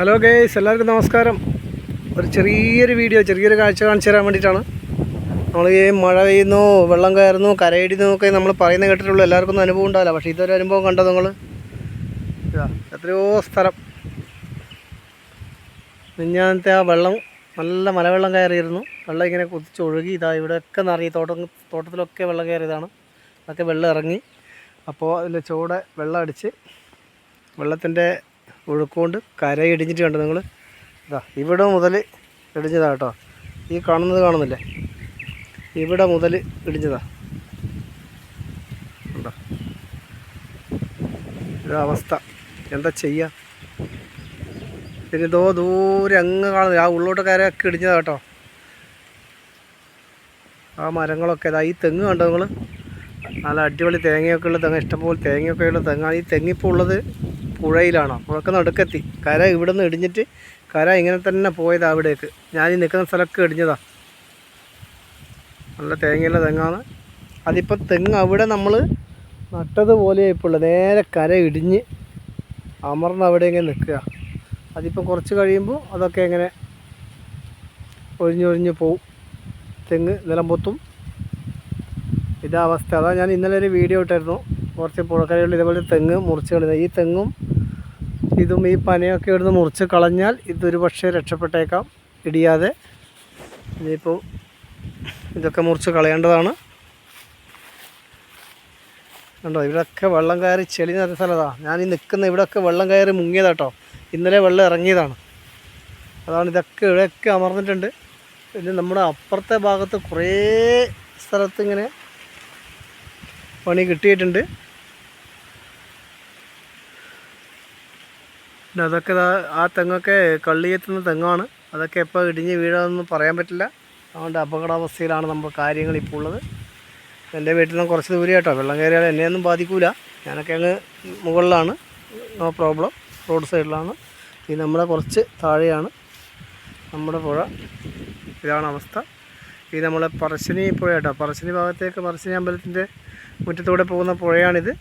Hello guys എല്ലാവർക്കും നമസ്കാരം. ഒരു ചെറിയൊരു വീഡിയോ ചെറിയൊരു കാഴ്ച കാണിച്ചു തരാൻ വേണ്ടിയിട്ടാണ്. നമ്മൾ ഈ മഴ പെയ്യുന്നു വെള്ളം കയറുന്നു കരയിടുന്നു ഒക്കെ നമ്മൾ പറയുന്ന കേട്ടിട്ടുള്ളൂ. എല്ലാവർക്കും ഒന്നും അനുഭവം ഉണ്ടാവില്ല. പക്ഷേ ഇതൊരു അനുഭവം കണ്ടോ നിങ്ങൾ ഇതാ എത്രയോ സ്ഥലം. മിഞ്ഞാനത്തെ ആ വെള്ളം നല്ല മലവെള്ളം കയറിയിരുന്നു. വെള്ളം ഇങ്ങനെ കുതിച്ചൊഴുകി ഇതാ ഇവിടെയൊക്കെ നിറഞ്ഞി തോട്ടം തോട്ടത്തിലൊക്കെ വെള്ളം കയറിയതാണ്. അതൊക്കെ വെള്ളം ഇറങ്ങി. അപ്പോൾ അതിൽ ചൂടെ വെള്ളം അടിച്ച് വെള്ളത്തിന്റെ ഒഴുക്കുകൊണ്ട് കരയിടിഞ്ഞിട്ട് കണ്ടോ നിങ്ങൾ ഇതാ ഇവിടെ മുതൽ ഇടിഞ്ഞതാ കേട്ടോ. ഈ കാണുന്നത് കാണുന്നില്ലേ? ഇവിടെ മുതൽ ഇടിഞ്ഞതാ. കണ്ടോ? ഇതവസ്ഥ എന്താ ചെയ്യുക പിന്നെ ഇതോ ദൂരെ അങ്ങ് കാണുന്നില്ല. ആ ഉള്ളോട്ട് കരയൊക്കെ ഇടിഞ്ഞതാ കേട്ടോ. ആ മരങ്ങളൊക്കെ ഇതാ. ഈ തെങ്ങ് കണ്ടോ നിങ്ങൾ നല്ല അടിപൊളി തേങ്ങയൊക്കെ ഉള്ള തെങ്ങ് ഇഷ്ടംപോലെ തേങ്ങയൊക്കെ ഉള്ള തെങ്ങാണ്. ഈ തെങ്ങിപ്പോൾ ഉള്ളത് പുഴയിലാണ്? പുഴക്ക് നടുക്കെത്തി. കര ഇവിടെ നിന്ന് ഇടിഞ്ഞിട്ട് കര ഇങ്ങനെ തന്നെ പോയതാണ് അവിടേക്ക്. ഞാൻ ഈ നിൽക്കുന്ന സ്ഥലമൊക്കെ ഇടിഞ്ഞതാ. നല്ല തേങ്ങയുള്ള തെങ്ങാണ്. അതിപ്പോൾ തെങ്ങ് അവിടെ നമ്മൾ നട്ടതുപോലെ ഇപ്പോൾ നേരെ കര ഇടിഞ്ഞ് അമർന്ന് അവിടെ ഇങ്ങനെ നിൽക്കുക. അതിപ്പോൾ കുറച്ച് കഴിയുമ്പോൾ അതൊക്കെ ഇങ്ങനെ ഒഴിഞ്ഞൊഴിഞ്ഞ് പോവും. തെങ്ങ് നിലം പൊത്തും. ഇതാ അവസ്ഥ. അതാ ഞാൻ ഇന്നലെ ഒരു വീഡിയോ ഇട്ടായിരുന്നു കുറച്ച് പുഴക്കരകളിൽ ഇതേപോലെ തെങ്ങ് മുറിച്ച് കളയുന്നത് ഈ തെങ്ങും ഇതും ഈ പനയൊക്കെ ഇവിടുന്ന് മുറിച്ച് കളഞ്ഞാൽ ഇതൊരു പക്ഷേ രക്ഷപ്പെട്ടേക്കാം. ഇടിയാതെ. ഇനിയിപ്പോൾ ഇതൊക്കെ മുറിച്ച് കളയേണ്ടതാണ്. കണ്ടോ ഇവിടെയൊക്കെ വെള്ളം കയറി ചെളി നിറഞ്ഞ സ്ഥലതാണ് ഞാൻ ഈ നിൽക്കുന്ന ഇവിടെയൊക്കെ വെള്ളം കയറി മുങ്ങിയതാട്ടോ ഇന്നലെ വെള്ളം ഇറങ്ങിയതാണ്. അതാണ് ഇതൊക്കെ ഇവിടെയൊക്കെ അമർന്നിട്ടുണ്ട്. പിന്നെ നമ്മുടെ അപ്പുറത്തെ ഭാഗത്ത് കുറേ സ്ഥലത്ത് ഇങ്ങനെ പണി കിട്ടിയിട്ടുണ്ട്. അതൊക്കെ ആ തെങ്ങൊക്കെ കള്ളിയെത്തുന്ന തെങ്ങാണ്. അതൊക്കെ എപ്പോൾ ഇടിഞ്ഞ് വീഴാമെന്ന് പറയാൻ പറ്റില്ല. അതുകൊണ്ട് അപകടാവസ്ഥയിലാണ് നമ്മൾ കാര്യങ്ങൾ ഇപ്പോൾ ഉള്ളത്. എന്റെ വീട്ടിൽ നിന്ന് കുറച്ച് ദൂരെ കേട്ടോ വെള്ളം കയറിയാൽ എന്നെയൊന്നും ബാധിക്കൂല. ഞാനൊക്കെ അങ്ങ് മുകളിലാണ്. No problem. റോഡ് സൈഡിലാണ്. ഇത് നമ്മുടെ കുറച്ച് താഴെയാണ് നമ്മുടെ പുഴ. ഇതാണ് അവസ്ഥ. ഇത് നമ്മളെ പറശ്ശിനി പുഴ കേട്ടോ. പറശ്ശിനി ഭാഗത്തേക്ക് പറശ്ശിനി അമ്പലത്തിന്റെ മുറ്റത്തൂടെ പോകുന്ന പുഴയാണിത്.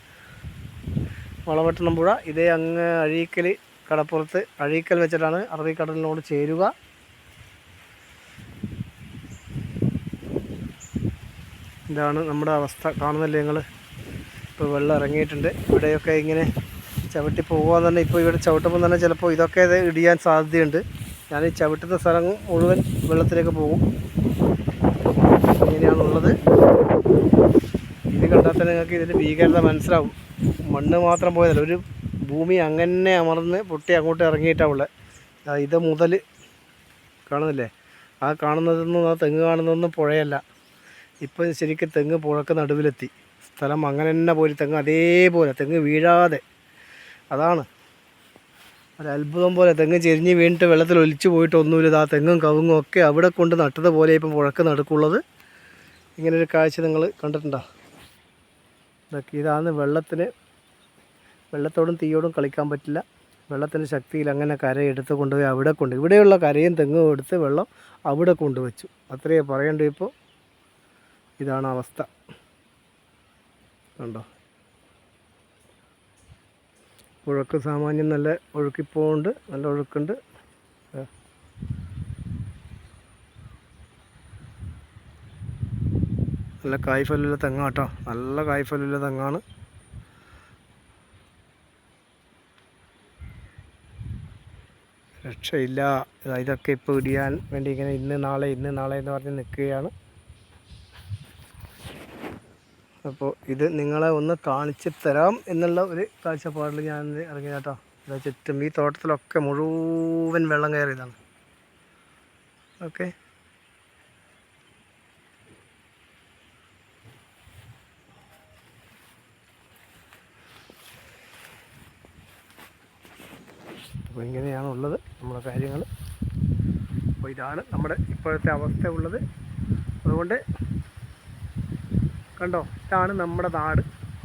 വളവട്ടണം പുഴ. ഇതേ അങ്ങ് അഴീക്കൽ കടപ്പുറത്ത് അഴീക്കൽ വെച്ചിട്ടാണ് അറബിക്കടലിനോട് ചേരുക. ഇതാണ് നമ്മുടെ അവസ്ഥ. കാണുന്നില്ലേ നിങ്ങൾ ഇപ്പോൾ വെള്ളം ഇറങ്ങിയിട്ടുണ്ട്. ഇവിടെയൊക്കെ ഇങ്ങനെ ചവിട്ടി പോകുക തന്നെ ഇപ്പോൾ ഇവിടെ ചവിട്ടുമ്പോൾ തന്നെ ചിലപ്പോൾ ഇതൊക്കെ ഇത് ഇടിയാൻ സാധ്യതയുണ്ട്. ഞാൻ ഈ ചവിട്ടുന്ന സ്ഥലം മുഴുവൻ വെള്ളത്തിലേക്ക് പോകും. ഇങ്ങനെയാണുള്ളത്. ഇത് കണ്ടാൽ തന്നെ നിങ്ങൾക്ക് ഇതിന്റെ ഭീകരത മനസ്സിലാവും. മണ്ണ് മാത്രം പോയതല്ല ഒരു ഭൂമി അങ്ങനെ അമർന്ന് പൊട്ടി അങ്ങോട്ട് ഇറങ്ങിയിട്ടാണ് ഉള്ളത് ഇത് മുതൽ കാണുന്നില്ലേ? ആ കാണുന്നതൊന്നും ആ തെങ്ങ് കാണുന്നതൊന്നും പുഴയല്ല. ഇപ്പം ശരിക്കും തെങ്ങ് പുഴക്ക് നടുവിലെത്തി. സ്ഥലം അങ്ങനെ തന്നെ പോലെ തെങ്ങ് അതേപോലെ തെങ്ങ് വീഴാതെ. അതാണ്. ഒരു അത്ഭുതം പോലെ തെങ്ങ് ചെരിഞ്ഞ് വീണിട്ട് വെള്ളത്തിൽ ഒലിച്ചു പോയിട്ട് ഒന്നുമില്ല. ആ തെങ്ങും കവുങ്ങും ഒക്കെ അവിടെ കൊണ്ട് നട്ടതുപോലെ ഇപ്പം പുഴക്ക് നടുക്കുള്ളത്. ഇങ്ങനൊരു കാഴ്ച നിങ്ങൾ കണ്ടിട്ടുണ്ടോ? ഇതൊക്കെ ഇതാണ് വെള്ളത്തിന് വെള്ളത്തോടും തീയോടും കളിക്കാൻ പറ്റില്ല. വെള്ളത്തിന്റെ ശക്തിയിൽ അങ്ങനെ കര എടുത്ത് കൊണ്ടുപോയി അവിടെ കൊണ്ട് ഇവിടെയുള്ള കരയും തെങ്ങും എടുത്ത് വെള്ളം അവിടെ കൊണ്ടുവച്ചു. അത്രയേ പറയേണ്ടി ഇപ്പോൾ. ഇതാണ് അവസ്ഥ. കണ്ടോ? ഒഴുക്ക് സാമാന്യം നല്ല ഒഴുക്കിപ്പോണ്ട് നല്ല ഒഴുക്കുണ്ട്. നല്ല കായ്ഫലുള്ള തെങ്ങാട്ടോ. നല്ല കായ്ഫലുള്ള തെങ്ങാണ്. രക്ഷയില്ല. ഇതാ ഇതൊക്കെ ഇപ്പോൾ ഇടിയാൻ വേണ്ടി ഇങ്ങനെ ഇന്ന് നാളെ ഇന്ന് നാളെ എന്ന് പറഞ്ഞ് നിൽക്കുകയാണ്. അപ്പോൾ ഇത് നിങ്ങളെ ഒന്ന് കാണിച്ച് തരാം എന്നുള്ള ഒരു കാഴ്ചപ്പാടിൽ ഞാൻ ഇറങ്ങി കേട്ടോ. ചുറ്റും ഈ തോട്ടത്തിലൊക്കെ മുഴുവൻ വെള്ളം കയറിയതാണ്. ഓക്കെ? അപ്പോൾ ഇങ്ങനെയാണുള്ളത് നമ്മുടെ കാര്യങ്ങൾ. അപ്പോൾ ഇതാണ് നമ്മുടെ ഇപ്പോഴത്തെ അവസ്ഥ ഉള്ളത് അതുകൊണ്ട് കണ്ടോ ഇതാണ് നമ്മുടെ നാട്.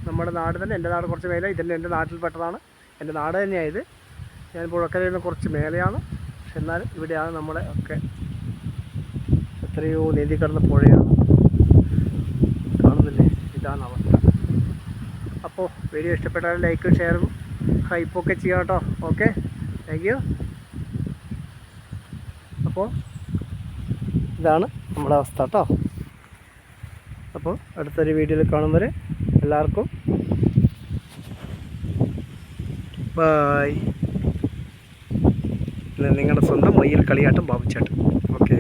നമ്മുടെ നാട് തന്നെ എന്റെ നാട് കുറച്ച് മേലെ ഇതെല്ലാം എന്റെ നാട്ടിൽപ്പെട്ടതാണ്. എന്റെ നാട് തന്നെയായത്. ഞാൻ പുഴക്കരയിൽ നിന്ന് കുറച്ച് മേലെയാണ്. പക്ഷെ എന്നാലും ഇവിടെയാണ് നമ്മുടെ ഒക്കെ എത്രയോ നീതി കിടന്ന പുഴയാണ്. കാണുന്നില്ലേ? ഇതാണ് അവസ്ഥ. അപ്പോൾ വീഡിയോ ഇഷ്ടപ്പെട്ടാൽ ലൈക്കും ഷെയറും ഹൈപ്പൊക്കെ ചെയ്യാം കേട്ടോ. ഓക്കെ? താങ്ക് യു അപ്പോൾ ഇതാണ് നമ്മുടെ അവസ്ഥ കേട്ടോ. അപ്പോൾ അടുത്തൊരു വീഡിയോയിൽ കാണും വരെ എല്ലാവർക്കും ബായ് നിങ്ങളുടെ സ്വന്തം മയ്യിൽ കളിയാട്ടം ബാബുച്ചാട്ടൻ. ഓക്കേ